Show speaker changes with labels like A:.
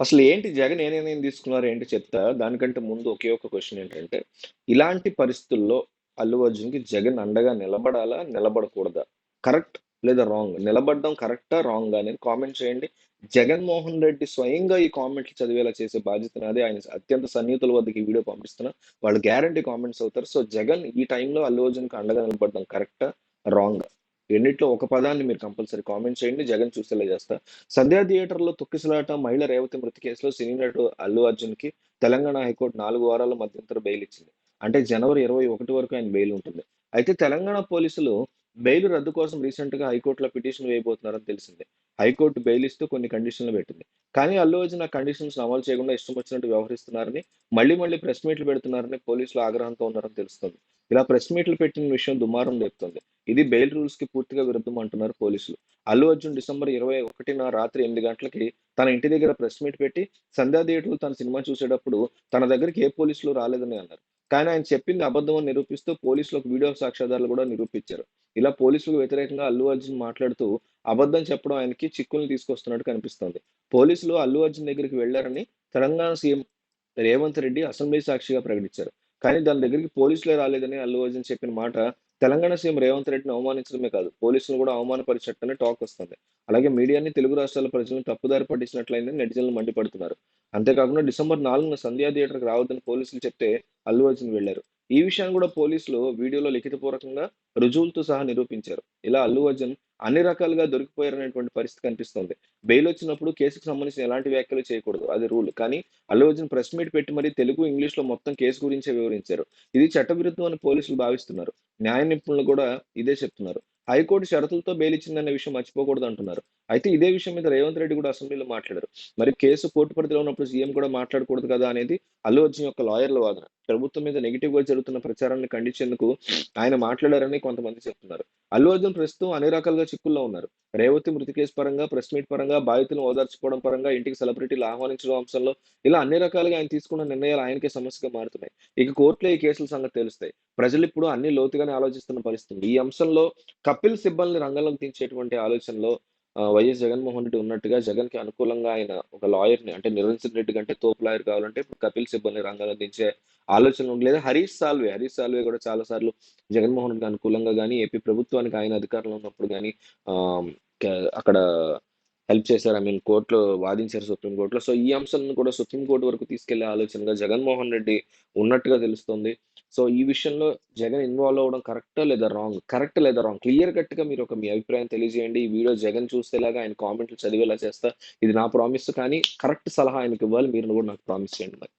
A: అసలు ఏంటి జగన్ ఏ నిర్ణయం తీసుకున్నారు ఏంటి చెప్తా. దానికంటే ముందు ఒకే ఒక క్వశ్చన్ ఏంటంటే, ఇలాంటి పరిస్థితుల్లో అల్లు అర్జున్‌కి జగన్ అండగా నిలబడాలా? నిలబడకూడదా? కరెక్ట్ లేదా రాంగ్? నిలబడడం కరెక్టా? రాంగ్ అనేది కామెంట్ చేయండి. జగన్‌మోహన్ రెడ్డి స్వయంగా ఈ కామెంట్లు చదివేలా చేసే బాధ్యత నాది. ఆయన అత్యంత సన్నిహితుల వద్దకి ఈ వీడియో పంపిస్తున్నా. వాళ్ళు గ్యారంటీ కామెంట్స్ అవుతారు. సో, జగన్ ఈ టైంలో అల్లు అర్జున్‌కి అండగా నిలబడడం కరెక్టా? రాంగ్ రెండిట్లో ఒక పదాన్ని మీరు కంపల్సరీ కామెంట్ చేయండి. జగన్ చూసేలా చేస్తా. సంధ్యా థియేటర్‌లో తొక్కిసలాట మహిళ రేవతి మృతి కేసులో సినీ నటుడు అల్లు అర్జున్‌కి తెలంగాణ హైకోర్టు నాలుగు వారాల మధ్యంతర బెయిల్ ఇచ్చింది. అంటే జనవరి 21 వరకు ఆయన బెయిల్ ఉంటుంది. అయితే తెలంగాణ పోలీసులు బెయిల్ రద్దు కోసం రీసెంట్‌గా హైకోర్టులో పిటిషన్ వేయబోతున్నారని తెలిసిందే. హైకోర్టు బెయిల్ ఇస్తూ కొన్ని కండిషన్‌లు పెట్టింది. కానీ అల్లు అర్జున్ ఆ కండిషన్స్‌ని అమలు చేయకుండా ఇష్టం వచ్చినట్టు వ్యవహరిస్తున్నారని, మళ్ళీ మళ్ళీ ప్రెస్ మీట్లు పెడుతున్నారని పోలీసులు ఆగ్రహంతో ఉన్నారని తెలుస్తుంది ఇలా ప్రెస్ మీట్లు పెట్టిన విషయం దుమారం లేపుతుంది ఇది బెయిల్ రూల్స్కి పూర్తిగా విరుద్ధం అంటున్నారు పోలీసులు. అల్లు అర్జున్ డిసెంబర్ 21న రాత్రి ఎనిమిది గంటలకి తన ఇంటి దగ్గర ప్రెస్ మీట్ పెట్టి, సంధ్యా థియేటర్లు తన సినిమా చూసేటప్పుడు తన దగ్గరికి ఏ పోలీసులు రాలేదని అన్నారు. కానీ ఆయన చెప్పింది అబద్ధం అని నిరూపిస్తూ పోలీసులకు వీడియో సాక్ష్యాధారాలు కూడా నిరూపించారు. ఇలా పోలీసులకు వ్యతిరేకంగా అల్లు అర్జున్ మాట్లాడుతూ అబద్ధం చెప్పడం ఆయనకి చిక్కుల్ని తీసుకొస్తున్నట్టు కనిపిస్తోంది. పోలీసులు అల్లు అర్జున్ దగ్గరికి వెళ్ళారని తెలంగాణ సీఎం రేవంత్ రెడ్డి అసెంబ్లీ సాక్షిగా ప్రకటించారు. కానీ దాని దగ్గరికి పోలీసులే రాలేదని అల్లు అర్జున్ చెప్పిన మాట తెలంగాణ సీఎం రేవంత్ రెడ్డిని అవమానించడమే కాదు, పోలీసులను కూడా అవమానపరిచినట్టనే టాక్ వస్తుంది. అలాగే మీడియాని తెలుగు రాష్ట్రాల ప్రజలను తప్పుదారి పట్టించినట్లయిందని నెటిజన్లు మండిపడుతున్నారు. అంతేకాకుండా డిసెంబర్ నాలుగున సంధ్యా థియేటర్‌కి రావద్దని పోలీసులు చెప్తే అల్లు అర్జున్ వెళ్ళారు. ఈ విషయాన్ని కూడా పోలీసులు వీడియోలో లిఖితపూర్వకంగా రుజువులతో సహా నిరూపించారు. ఇలా అల్లు అర్జున్ అన్ని రకాలుగా దొరికిపోయారనేటువంటి పరిస్థితి కనిపిస్తుంది బెయిల్ వచ్చినప్పుడు కేసుకు సంబంధించిన ఎలాంటి వ్యాఖ్యలు చేయకూడదు. అది రూల్. కానీ అల్లు అర్జున్ ప్రెస్ మీట్ పెట్టి మరీ తెలుగు, ఇంగ్లీష్‌లో మొత్తం కేసు గురించే వివరించారు. ఇది చట్టవిరుద్ధం అని పోలీసులు భావిస్తున్నారు. న్యాయ నిపుణులు కూడా ఇదే చెప్తున్నారు. హైకోర్టు షరతులతో బెయిల్ ఇచ్చిందనే విషయం మర్చిపోకూడదు అంటున్నారు. అయితే ఇదే విషయం మీద రేవంత్ రెడ్డి కూడా అసెంబ్లీలో మాట్లాడారు. మరి కేసు కోర్టు పరిధిలో ఉన్నప్పుడు సీఎం కూడా మాట్లాడకూడదు కదా అనేది అల్లు అర్జున్ యొక్క లాయర్ల వాదన. ప్రభుత్వం మీద నెగెటివ్‌గా జరుగుతున్న ప్రచారాన్ని ఖండించేందుకు ఆయన మాట్లాడారని కొంతమంది చెప్తున్నారు. అల్లు అర్జున్ ప్రస్తుతం అన్ని రకాలుగా చిక్కుల్లో ఉన్నారు. రేవతి మృతి కేసు పరంగా, ప్రెస్ మీట్ పరంగా, బాధితులను ఓదార్చుకోవడం పరంగా, ఇంటికి సెలబ్రిటీలు ఆహ్వానించడం అంశంలో ఇలా అన్ని రకాలుగా ఆయన తీసుకున్న నిర్ణయాలు ఆయనకే సమస్యగా మారుతున్నాయి. ఇక కోర్టులో ఈ కేసుల సంగతి తెలుస్తాయి ప్రజలు ఇప్పుడు అన్ని లోతుగానే ఆలోచిస్తున్న పరిస్థితి. ఈ అంశంలో కపిల్ సిబ్బల్ని రంగంలోకి దించేటువంటి ఆలోచనలో వైఎస్ జగన్మోహన్ రెడ్డి ఉన్నట్టుగా జగన్కి అనుకూలంగా ఆయన ఒక లాయర్‌ని అంటే నిరంజన్ రెడ్డి కంటే తోపు లాయర్ కావాలంటే ఇప్పుడు కపిల్ సిబ్బల్ని రంగంలో దించే ఆలోచనలు ఉంది. లేదా హరీష్ సాల్వే, హరీష్ సాల్వే కూడా చాలా సార్లు జగన్మోహన్ రెడ్డికి అనుకూలంగా కానీ ఏపీ ప్రభుత్వానికి ఆయన అధికారంలో ఉన్నప్పుడు కానీ అక్కడ హెల్ప్ చేశారు. ఐ మీన్ కోర్టులో వాదించారు సుప్రీంకోర్టులో సో, ఈ అంశాలను కూడా సుప్రీంకోర్టు వరకు తీసుకెళ్ళే ఆలోచనగా జగన్మోహన్ రెడ్డి ఉన్నట్టుగా తెలుస్తుంది సో, ఈ విషయంలో జగన్ ఇన్వాల్వ్ అవ్వడం కరెక్టా లేదా రాంగ్? కరెక్ట్ లేదా రాంగ్? క్లియర్ కట్‌గా మీరు ఒక మీ అభిప్రాయం తెలియజేయండి. ఈ వీడియో జగన్ చూసేలాగా ఆయన కామెంట్లు చదివేలా చేస్తా. ఇది నా ప్రామిస్ కానీ కరెక్ట్ సలహా ఆయనకి ఇవ్వాలి మీరు కూడా నాకు ప్రామిస్ చేయండి మరి.